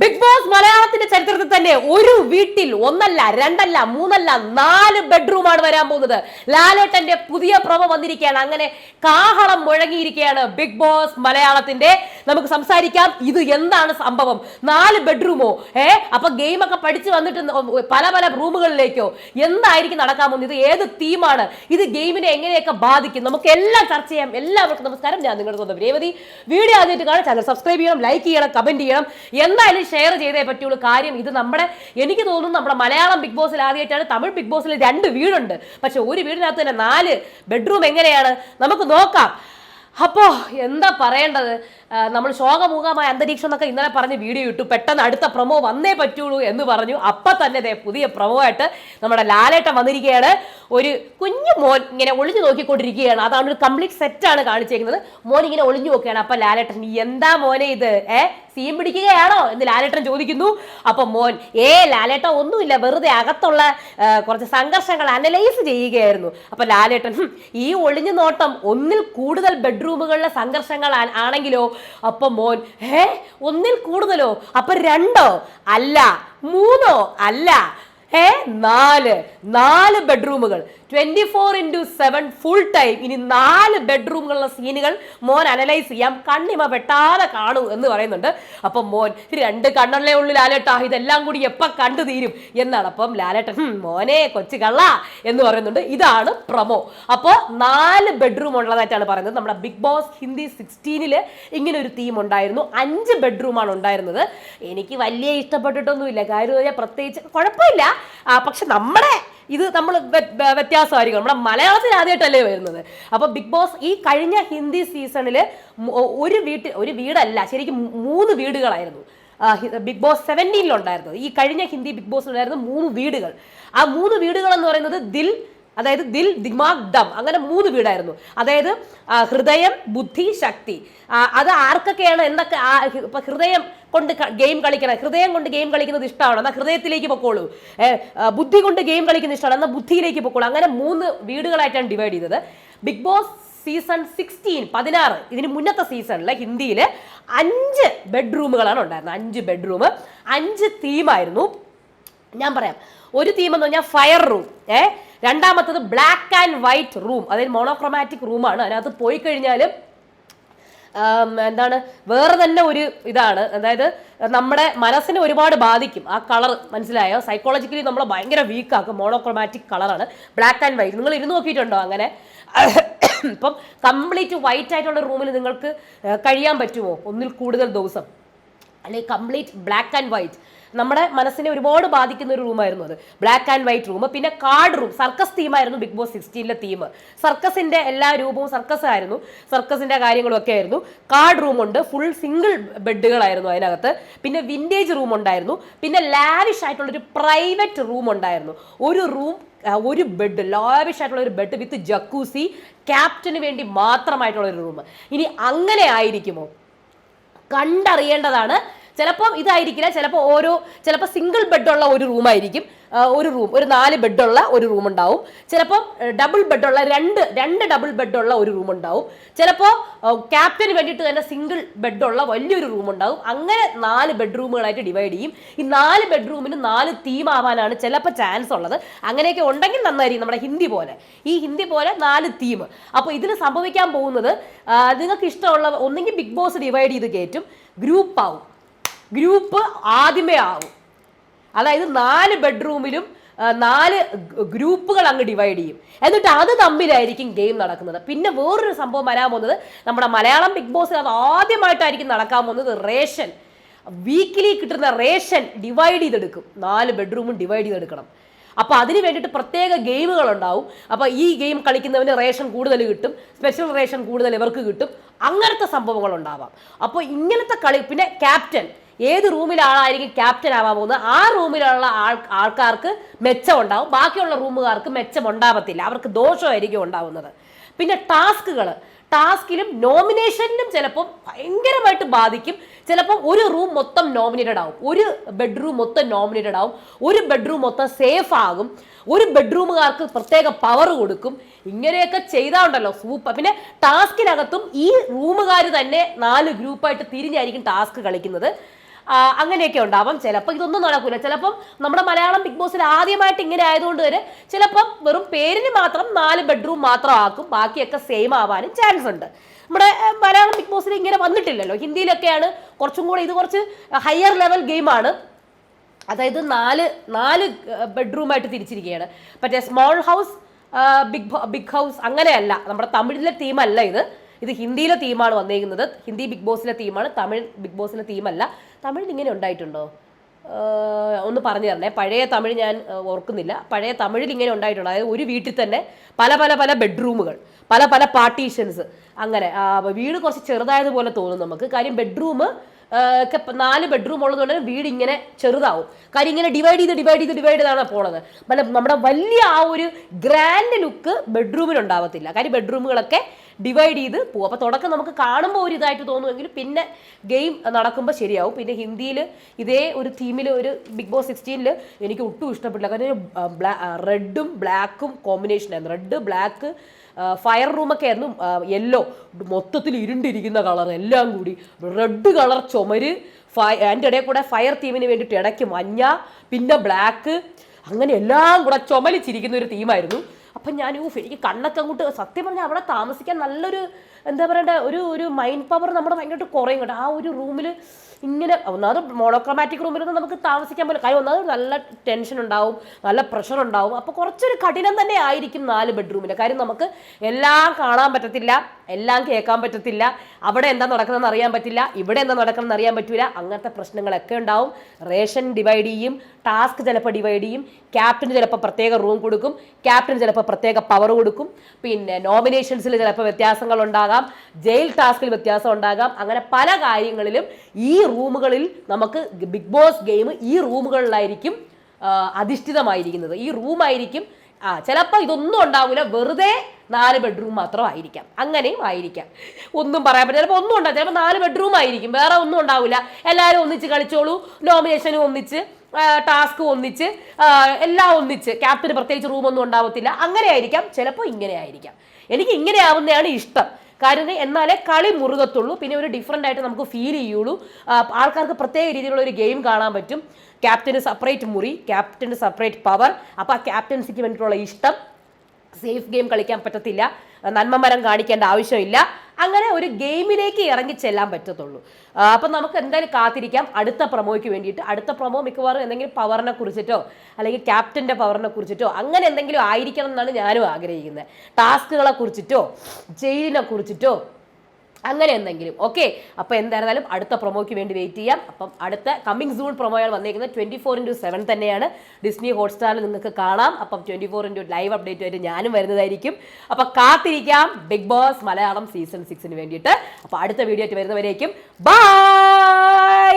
Big boss മലയാളത്തിന്റെ ചരിത്രത്തിൽ തന്നെ ഒരു വീട്ടിൽ ഒന്നല്ല രണ്ടല്ല മൂന്നല്ല നാല് ബെഡ്റൂം ആണ് വരാൻ പോകുന്നത്. ലാലേട്ടന്റെ പുതിയ പ്രമ വന്നിരിക്കുകയാണ്. അങ്ങനെ കാഹളം മുഴങ്ങിയിരിക്കുകയാണ് ബിഗ് ബോസ് മലയാളത്തിന്റെ. നമുക്ക് സംസാരിക്കാം ഇത് എന്താണ് സംഭവം? നാല് ബെഡ്റൂമോ? ഏ അപ്പൊ ഗെയിമൊക്കെ പഠിച്ചു വന്നിട്ട് പല പല റൂമുകളിലേക്കോ എന്തായിരിക്കും നടക്കാൻ പോകുന്നത് ഇത് ഏത് തീമാണ്? ഇത് ഗെയിമിനെ എങ്ങനെയൊക്കെ ബാധിക്കും? നമുക്ക് എല്ലാം ചർച്ച ചെയ്യാം. എല്ലാവർക്കും നമസ്കാരം. ഞാൻ നിങ്ങളുടെ സ്വന്തം രേവതി. വീഡിയോ ആദ്യമായിട്ട് കാണാൻ ചാനൽ സബ്സ്ക്രൈബ് ചെയ്യണം ലൈക്ക് ചെയ്യണം കമന്റ് ചെയ്യണം. എന്തായാലും ഷെയർ ചെയ്തേ പറ്റുള്ളൂ കാര്യം ഇത് നമ്മുടെ എനിക്ക് തോന്നുന്നു നമ്മുടെ മലയാളം ബിഗ് ബോസിൽ ആദ്യമായിട്ടാണ് തമിഴ് ബിഗ് ബോസിൽ രണ്ട് വീടുണ്ട്. പക്ഷെ ഒരു വീടിനകത്ത് തന്നെ നാല് ബെഡ്റൂം എങ്ങനെയാണ്? നമുക്ക് നോക്കാം. അപ്പോ എന്താ പറയേണ്ടത്? നമ്മൾ ശോകമുഖമായ അന്തരീക്ഷം എന്നൊക്കെ ഇന്നലെ പറഞ്ഞ് വീഡിയോ ഇട്ടു. പെട്ടെന്ന് അടുത്ത പ്രൊമോ വന്നേ പറ്റുള്ളൂ എന്ന് പറഞ്ഞു. അപ്പൊ തന്നെ പുതിയ പ്രൊമോ ആയിട്ട് നമ്മുടെ ലാലേട്ടൻ വന്നിരിക്കുകയാണ്. ഒരു കുഞ്ഞു മോൻ ഇങ്ങനെ ഒളിഞ്ഞു നോക്കിക്കൊണ്ടിരിക്കുകയാണ്. അതാണ് ഒരു കംപ്ലീറ്റ് ആണ് കാണിച്ചേക്കുന്നത്. മോൻ ഇങ്ങനെ ഒളിഞ്ഞു നോക്കുകയാണ്. അപ്പൊ ലാലേട്ടൻ "നീ എന്താ മോനെ ഇത്? ഏ സീൻ പിടിക്കുകയാണോ? എന്ന് ലാലേട്ടൻ ചോദിക്കുന്നു. അപ്പൊ മോൻ ഏ ലാലേട്ടൻ ഒന്നുമില്ല. വെറുതെ അകത്തുള്ള കുറച്ച് സംഘർഷങ്ങൾ അനലൈസ് ചെയ്യുകയായിരുന്നു. അപ്പൊ ലാലേട്ടൻ ഈ ഒളിഞ്ഞു നോട്ടം ഒന്നിൽ കൂടുതൽ ബെഡ്റൂമുകളിലെ സംഘർഷങ്ങൾ ആണെങ്കിലോ? അപ്പൊ മോൻ ഹേ ഒന്നിൽ കൂടുതലോ? അപ്പൊ രണ്ടോ? അല്ല മൂന്നോ? അല്ല ഏ? നാല്. നാല് ബെഡ്റൂമുകൾ. Twenty four into seven full time ഇനി നാല് ബെഡ്റൂമുകളുള്ള സീനുകൾ മോൻ അനലൈസ് ചെയ്യാം. കണ്ണിമ വെട്ടാതെ കാണൂ എന്ന് പറയുന്നുണ്ട്. അപ്പം മോൻ രണ്ട് കണ്ണല്ലേ ഉള്ളു ലാലേട്ടാ. ഇതെല്ലാം കൂടി എപ്പം കണ്ടു തീരും? എന്നാണ് അപ്പം ലാലേട്ടൻ "ഹും, മോനെ കൊച്ചു കള്ള എന്ന് പറയുന്നുണ്ട്. ഇതാണ് പ്രമോ. അപ്പോൾ നാല് ബെഡ്റൂം ഉള്ളതായിട്ടാണ് പറയുന്നത്. നമ്മുടെ ബിഗ് ബോസ് ഹിന്ദി സിക്സ്റ്റീനിൽ ഇങ്ങനെ ഒരു തീം ഉണ്ടായിരുന്നു. അഞ്ച് ബെഡ്റൂമാണ് ഉണ്ടായിരുന്നത്. എനിക്ക് വലിയ ഇഷ്ടപ്പെട്ടിട്ടൊന്നുമില്ല. കാര്യം പ്രത്യേകിച്ച് കുഴപ്പമില്ല. പക്ഷെ നമ്മുടെ ഇത് നമ്മൾ വ്യത്യാസമായിരിക്കും നമ്മുടെ മലയാളത്തിൽ ആദ്യമായിട്ടല്ലേ വരുന്നത്. അപ്പോൾ ബിഗ് ബോസ് ഈ കഴിഞ്ഞ ഹിന്ദി സീസണിൽ ഒരു വീട്ടിൽ ഒരു വീടല്ല ശരിക്കും മൂന്ന് വീടുകളായിരുന്നു. ബിഗ് ബോസ് സെവന്റീനിലുണ്ടായിരുന്നത് ഈ കഴിഞ്ഞ ഹിന്ദി ബിഗ് ബോസ് ബോസിലുണ്ടായിരുന്ന മൂന്ന് വീടുകൾ. ആ മൂന്ന് വീടുകൾ എന്ന് പറയുന്നത് ദിൽ അതായത് ദിൽ ദിമാഗ് ദം. അങ്ങനെ മൂന്ന് വീടായിരുന്നു. അതായത് ഹൃദയം ബുദ്ധി ശക്തി. അത് ആർക്കൊക്കെയാണ് എന്തൊക്കെ ഇപ്പൊ ഹൃദയം കൊണ്ട് ഗെയിം കളിക്കണം ഹൃദയം കൊണ്ട് ഗെയിം കളിക്കുന്നത് ഇഷ്ടമാണ്? എന്നാൽ ഹൃദയത്തിലേക്ക് പൊക്കോളൂ. ബുദ്ധി കൊണ്ട് ഗെയിം കളിക്കുന്നത് ഇഷ്ടമാണ്? എന്നാൽ ബുദ്ധിയിലേക്ക് പൊക്കോളൂ. അങ്ങനെ മൂന്ന് വീടുകളായിട്ടാണ് ഡിവൈഡ് ചെയ്തത്. ബിഗ് ബോസ് സീസൺ സിക്സ്റ്റീൻ പതിനാറ് ഇതിന് മുന്നത്തെ സീസണിൽ ഹിന്ദിയിൽ അഞ്ച് ബെഡ്റൂമുകളാണ് ഉണ്ടായിരുന്നത്. അഞ്ച് ബെഡ്റൂം. അഞ്ച് തീമായിരുന്നു. ഞാൻ പറയാം. ഒരു തീം എന്ന് പറഞ്ഞാൽ ഫയർ റൂം. ഏ രണ്ടാമത്തത് ബ്ലാക്ക് ആൻഡ് വൈറ്റ് റൂം അതായത് മോണോക്രോമാറ്റിക് റൂമാണ് അതിനകത്ത് പോയി കഴിഞ്ഞാലും എന്താണ് വേറെ തന്നെ ഒരു ഇതാണ്. അതായത് നമ്മുടെ മനസ്സിനെ ഒരുപാട് ബാധിക്കും. ആ കളർ മനസ്സിലായോ? സൈക്കോളജിക്കലി നമ്മളെ ഭയങ്കര വീക്കാക്കും മോണോക്രോമാറ്റിക് കളറാണ് ബ്ലാക്ക് ആൻഡ് വൈറ്റ് നിങ്ങൾ ഇരുന്ന് നോക്കിയിട്ടുണ്ടോ അങ്ങനെ? ഇപ്പം കംപ്ലീറ്റ് വൈറ്റ് ആയിട്ടുള്ള റൂമിൽ നിങ്ങൾക്ക് കഴിയാൻ പറ്റുമോ? ഒന്നിൽ കൂടുതൽ ദിവസം. അല്ലെങ്കിൽ കംപ്ലീറ്റ് ബ്ലാക്ക് ആൻഡ് വൈറ്റ് നമ്മുടെ മനസ്സിനെ ഒരുപാട് ബാധിക്കുന്ന ഒരു റൂമായിരുന്നു അത്. ബ്ലാക്ക് ആൻഡ് വൈറ്റ് റൂം പിന്നെ കാർഡ് റൂം സർക്കസ് തീമായിരുന്നു ബിഗ് ബോസ് സിക്സ്റ്റീനിലെ തീം സർക്കസിന്റെ എല്ലാ രൂപവും സർക്കസ് ആയിരുന്നു. സർക്കസിന്റെ കാര്യങ്ങളും ഒക്കെ ആയിരുന്നു. കാർഡ് റൂം ഉണ്ട്. ഫുൾ സിംഗിൾ ബെഡുകളായിരുന്നു അതിനകത്ത്. പിന്നെ വിന്റേജ് റൂം ഉണ്ടായിരുന്നു. പിന്നെ ലാവിഷ് ആയിട്ടുള്ള ഒരു പ്രൈവറ്റ് റൂം ഉണ്ടായിരുന്നു. ഒരു റൂം ഒരു ബെഡ് ലാവിഷ് ആയിട്ടുള്ള ഒരു ബെഡ് വിത്ത് ജക്കൂസി ക്യാപ്റ്റന് വേണ്ടി മാത്രമായിട്ടുള്ള ഒരു റൂം ഇനി അങ്ങനെ ആയിരിക്കുമോ? കണ്ടറിയേണ്ടതാണ് ചിലപ്പോൾ ഇതായിരിക്കില്ല ചിലപ്പോൾ ഓരോ ചിലപ്പോൾ സിംഗിൾ ബെഡുള്ള ഒരു റൂമായിരിക്കും ഒരു റൂം ഒരു നാല് ബെഡുള്ള ഒരു റൂം ഉണ്ടാവും. ചിലപ്പോൾ ഡബിൾ ബെഡുള്ള രണ്ട് രണ്ട് ഡബിൾ ബെഡുള്ള ഒരു റൂം ഉണ്ടാവും. ചിലപ്പോൾ ക്യാപ്റ്റന് വേണ്ടിയിട്ട് തന്നെ സിംഗിൾ ബെഡുള്ള വലിയൊരു റൂം ഉണ്ടാവും. അങ്ങനെ നാല് ബെഡ്റൂമുകളായിട്ട് ഡിവൈഡ് ചെയ്യും. ഈ നാല് ബെഡ്റൂമിന് നാല് തീം ആവാനാണ് ചിലപ്പോൾ ചാൻസ് ഉള്ളത്. അങ്ങനെയൊക്കെ ഉണ്ടെങ്കിൽ നന്നായിരിക്കും നമ്മുടെ ഹിന്ദി പോലെ. ഈ ഹിന്ദി പോലെ നാല് തീം അപ്പോൾ ഇതിൽ സംഭവിക്കാൻ പോകുന്നത് നിങ്ങൾക്ക് ഇഷ്ടമുള്ള ഒന്നെങ്കിൽ ബിഗ് ബോസ് ഡിവൈഡ് ചെയ്ത് കയറ്റും. ഗ്രൂപ്പ് ആവും. ഗ്രൂപ്പ് ആദ്യമേ ആവും. അതായത് നാല് ബെഡ്റൂമിലും നാല് ഗ്രൂപ്പുകൾ അങ്ങ് ഡിവൈഡ് ചെയ്യും. എന്നിട്ട് അത് തമ്മിലായിരിക്കും ഗെയിം നടക്കുന്നത്. പിന്നെ വേറൊരു സംഭവം വരാൻ പോകുന്നത് നമ്മുടെ മലയാളം ബിഗ് ബോസിൽ അത് ആദ്യമായിട്ടായിരിക്കും നടക്കാൻ പോകുന്നത് റേഷൻ. വീക്കിലി കിട്ടുന്ന റേഷൻ ഡിവൈഡ് ചെയ്തെടുക്കും. നാല് ബെഡ്റൂമും ഡിവൈഡ് ചെയ്തെടുക്കണം. അപ്പോൾ അതിന് വേണ്ടിയിട്ട് പ്രത്യേക ഗെയിമുകൾ ഉണ്ടാവും. അപ്പോൾ ഈ ഗെയിം കളിക്കുന്നവന് റേഷൻ കൂടുതൽ കിട്ടും. സ്പെഷ്യൽ റേഷൻ കൂടുതൽ ഇവർക്ക് കിട്ടും. അങ്ങനത്തെ സംഭവങ്ങൾ ഉണ്ടാവാം. അപ്പോൾ ഇങ്ങനത്തെ കളി പിന്നെ ക്യാപ്റ്റൻ. ഏത് റൂമിലാളായിരിക്കും ക്യാപ്റ്റൻ ആവാൻ പോകുന്നത്? ആ റൂമിലുള്ള ആൾ ആൾക്കാർക്ക് മെച്ചം ഉണ്ടാവും ബാക്കിയുള്ള റൂമുകാർക്ക് മെച്ചം ഉണ്ടാവത്തില്ല അവർക്ക് ദോഷമായിരിക്കും ഉണ്ടാവുന്നത്. പിന്നെ ടാസ്കുകൾ. ടാസ്കിലും നോമിനേഷനിലും ചിലപ്പം ഭയങ്കരമായിട്ട് ബാധിക്കും. ചിലപ്പം ഒരു റൂം മൊത്തം നോമിനേറ്റഡ് ആവും. ഒരു ബെഡ്റൂം മൊത്തം നോമിനേറ്റഡ് ആവും. ഒരു ബെഡ്റൂം മൊത്തം സേഫ് ആകും. ഒരു ബെഡ്റൂമുകാർക്ക് പ്രത്യേക പവർ കൊടുക്കും. ഇങ്ങനെയൊക്കെ ചെയ്താൽ ഉണ്ടല്ലോ സൂപ്പർ പിന്നെ ടാസ്കിനകത്തും ഈ റൂമുകാർ തന്നെ നാല് ഗ്രൂപ്പായിട്ട് തിരിഞ്ഞായിരിക്കും ടാസ്ക് കളിക്കുന്നത്. അങ്ങനെയൊക്കെ ഉണ്ടാവാം. ചിലപ്പോൾ ഇതൊന്നും നടക്കില്ല ചിലപ്പം നമ്മുടെ മലയാളം ബിഗ് ബോസിൽ ആദ്യമായിട്ട് ഇങ്ങനെ ആയതുകൊണ്ട് തന്നെ ചിലപ്പം വെറും പേരിന് മാത്രം നാല് ബെഡ്റൂം മാത്രം ആക്കും. ബാക്കിയൊക്കെ സെയിം ആവാനും ചാൻസ് ഉണ്ട്. നമ്മുടെ മലയാളം ബിഗ് ബോസിൽ ഇങ്ങനെ വന്നിട്ടില്ലല്ലോ. ഹിന്ദിയിലൊക്കെയാണ് കുറച്ചും കൂടെ ഇത് കുറച്ച് ഹയർ ലെവൽ ഗെയിമാണ് അതായത് നാല് നാല് ബെഡ്റൂമായിട്ട് തിരിച്ചിരിക്കുകയാണ്. മറ്റേ small house big big house അങ്ങനെയല്ല. നമ്മുടെ തമിഴിലെ തീമല്ല ഇത്. ഇത് ഹിന്ദിയിലെ തീമാണ് വന്നിരിക്കുന്നത് ഹിന്ദി ബിഗ് ബോസിലെ തീമാണ് തമിഴ് ബിഗ് ബോസിലെ തീമല്ല തമിഴിൽ ഇങ്ങനെ ഉണ്ടായിട്ടുണ്ടോ? ഒന്ന് പറഞ്ഞു തരണേ. പഴയ തമിഴ് ഞാൻ ഓർക്കുന്നില്ല. പഴയ തമിഴിൽ ഇങ്ങനെ ഉണ്ടായിട്ടുണ്ട്? അതായത് ഒരു വീട്ടിൽ തന്നെ പല പല പല ബെഡ്റൂമുകൾ പല പല പാർട്ടീഷൻസ് അങ്ങനെ. വീട് കുറച്ച് ചെറുതായതുപോലെ തോന്നും നമുക്ക്. കാര്യം ബെഡ്റൂം ഒക്കെ നാല് ബെഡ്റൂം ഉള്ളതുകൊണ്ട് വീട് ഇങ്ങനെ ചെറുതാവും. കാര്യം ഇങ്ങനെ ഡിവൈഡ് ചെയ്ത് ഡിവൈഡ് ചെയ്ത് ഡിവൈഡ് ചെയ്താണ് പോണത്. പല നമ്മുടെ വലിയ ആ ഒരു ഗ്രാൻഡ് ലുക്ക് ബെഡ്റൂമിൽ ഉണ്ടാവത്തില്ല. കാര്യം ബെഡ്റൂമുകളൊക്കെ ഡിവൈഡ് ചെയ്ത് പോകും അപ്പോൾ തുടക്കം നമുക്ക് കാണുമ്പോൾ ഒരു ഇതായിട്ട് തോന്നുമെങ്കിലും പിന്നെ ഗെയിം നടക്കുമ്പോൾ ശരിയാവും. പിന്നെ ഹിന്ദിയിൽ ഇതേ ഒരു തീമിൽ ഒരു ബിഗ് ബോസ് സിക്സ്റ്റീനിൽ എനിക്ക് ഒട്ടും ഇഷ്ടപ്പെട്ടില്ല. കാരണം റെഡും ബ്ലാക്കും കോമ്പിനേഷനായിരുന്നു റെഡ് ബ്ലാക്ക് ഫയർ റൂമൊക്കെ ആയിരുന്നു യെല്ലോ മൊത്തത്തിൽ ഇരുണ്ടിരിക്കുന്ന കളർ എല്ലാം കൂടി. റെഡ് കളർ ചുമര് ഫയ അതിന്റെ ഇടയിൽ കൂടെ ഫയർ തീമിന് വേണ്ടിയിട്ട് ഇടയ്ക്ക് മഞ്ഞ പിന്നെ ബ്ലാക്ക്. അങ്ങനെ എല്ലാം കൂടെ ചുമലിച്ചിരിക്കുന്ന ഒരു തീമായിരുന്നു അപ്പം ഞാൻ ഊഫ് എനിക്ക് കണ്ണൊക്കെ അങ്ങോട്ട് സത്യം പറഞ്ഞാൽ അവിടെ താമസിക്കാൻ നല്ലൊരു എന്താ പറയണ്ട ഒരു ഒരു മൈൻഡ് പവർ നമ്മുടെ ഭയങ്കരമായിട്ട് കുറയും കേട്ടോ. ആ ഒരു റൂമിൽ ഇങ്ങനെ ഒന്നാമത് മോണോക്രോമാറ്റിക് റൂമിലൊന്നും നമുക്ക് താമസിക്കാൻ പറ്റില്ല. കാര്യം ഒന്നാമത് നല്ല ടെൻഷൻ ഉണ്ടാവും നല്ല പ്രഷർ ഉണ്ടാവും. അപ്പോൾ കുറച്ചൊരു കഠിനം തന്നെ ആയിരിക്കും നാല് ബെഡ്റൂമിൽ കാര്യം നമുക്ക് എല്ലാം കാണാൻ പറ്റത്തില്ല എല്ലാം കേൾക്കാൻ പറ്റത്തില്ല. അവിടെ എന്താ നടക്കുന്നതെന്ന് അറിയാൻ പറ്റില്ല ഇവിടെ എന്താ നടക്കുന്നതെന്ന് അറിയാൻ പറ്റില്ല അങ്ങനത്തെ പ്രശ്നങ്ങളൊക്കെ ഉണ്ടാവും. റേഷൻ ഡിവൈഡ് ചെയ്യും ടാസ്ക് ചിലപ്പോൾ ഡിവൈഡ് ചെയ്യും. ക്യാപ്റ്റന് ചിലപ്പോൾ പ്രത്യേക റൂം കൊടുക്കും. ക്യാപ്റ്റന് ചിലപ്പോൾ പ്രത്യേക പവർ കൊടുക്കും. പിന്നെ നോമിനേഷൻസിൽ ചിലപ്പോൾ വ്യത്യാസങ്ങൾ ഉണ്ടാകാം ജയിൽ ടാസ്കിൽ വ്യത്യാസം ഉണ്ടാകാം. അങ്ങനെ പല കാര്യങ്ങളിലും ഈ റൂമുകളിൽ നമുക്ക് ബിഗ് ബോസ് ഗെയിം ഈ റൂമുകളിലായിരിക്കും അധിഷ്ഠിതമായിരിക്കുന്നത്. ഈ റൂമായിരിക്കും ആ ചിലപ്പോൾ ഇതൊന്നും ഉണ്ടാവില്ല വെറുതെ നാല് ബെഡ്റൂം മാത്രം ആയിരിക്കാം അങ്ങനെയും ആയിരിക്കാം. ഒന്നും പറയാൻ പറ്റില്ല. ചിലപ്പോൾ ഒന്നും ഉണ്ടാകും ചിലപ്പോൾ നാല് ബെഡ്റൂം ആയിരിക്കും. വേറെ ഒന്നും ഉണ്ടാവില്ല. എല്ലാവരും ഒന്നിച്ച് കളിച്ചോളൂ. നോമിനേഷനും ഒന്നിച്ച് ടാസ്ക് ഒന്നിച്ച് എല്ലാം ഒന്നിച്ച്. ക്യാപ്റ്റന് പ്രത്യേകിച്ച് റൂമൊന്നും ഉണ്ടാവത്തില്ല. അങ്ങനെ ആയിരിക്കാം. ചിലപ്പോൾ ഇങ്ങനെ ആയിരിക്കാം. എനിക്ക് ഇങ്ങനെ ആവുന്നതാണ് ഇഷ്ടം. കാര്യം ഇത് എന്നാലേ കളി മുറുകത്തുള്ളൂ. പിന്നെ ഒരു ഡിഫറെന്റ് ആയിട്ട് നമുക്ക് ഫീൽ ചെയ്യുള്ളൂ. ആൾക്കാർക്ക് പ്രത്യേക രീതിയിലുള്ള ഒരു ഗെയിം കാണാൻ പറ്റും. ക്യാപ്റ്റന് സെപ്പറേറ്റ് മുറി ക്യാപ്റ്റന് സെപ്പറേറ്റ് പവർ അപ്പോൾ ആ ക്യാപ്റ്റൻസിക്ക് വേണ്ടിയിട്ടുള്ള ഇഷ്ടം. സേഫ് ഗെയിം കളിക്കാൻ പറ്റത്തില്ല. നന്മമരം കാണിക്കേണ്ട ആവശ്യമില്ല. അങ്ങനെ ഒരു ഗെയിമിലേക്ക് ഇറങ്ങി ചെല്ലാൻ പറ്റത്തുള്ളൂ. അപ്പം നമുക്ക് എന്തായാലും കാത്തിരിക്കാം. അടുത്ത പ്രൊമോയ്ക്ക് വേണ്ടിയിട്ട്. അടുത്ത പ്രൊമോ മിക്കവാറും എന്തെങ്കിലും പവറിനെ കുറിച്ചിട്ടോ അല്ലെങ്കിൽ ക്യാപ്റ്റന്റെ പവറിനെ കുറിച്ചിട്ടോ അങ്ങനെ എന്തെങ്കിലും ആയിരിക്കണം എന്നാണ് ഞാനും ആഗ്രഹിക്കുന്നത്. ടാസ്കുകളെ കുറിച്ചിട്ടോ ജയിലിനെ കുറിച്ചിട്ടോ അങ്ങനെ എന്തെങ്കിലും. ഓക്കെ അപ്പോൾ എന്തായിരുന്നാലും അടുത്ത പ്രൊമോയ്ക്ക് വേണ്ടി വെയിറ്റ് ചെയ്യാം. അപ്പം അടുത്ത കമ്മിങ് സൂൺ പ്രൊമോയാണ് വന്നേക്കുന്നത് ട്വന്റി ഫോർ ഇന്റു സെവൻ തന്നെയാണ് ഡിസ്നി ഹോട്ട്സ്റ്റാറിൽ നിങ്ങൾക്ക് കാണാം. അപ്പം twenty four into live update ആയിട്ട് ഞാനും വരുന്നതായിരിക്കും. അപ്പം കാത്തിരിക്കാം. ബിഗ് ബോസ് മലയാളം സീസൺ സിക്സിന് വേണ്ടിയിട്ട്. അപ്പോൾ അടുത്ത വീഡിയോ ആയിട്ട് വരുന്നവരേക്കും. ബൈ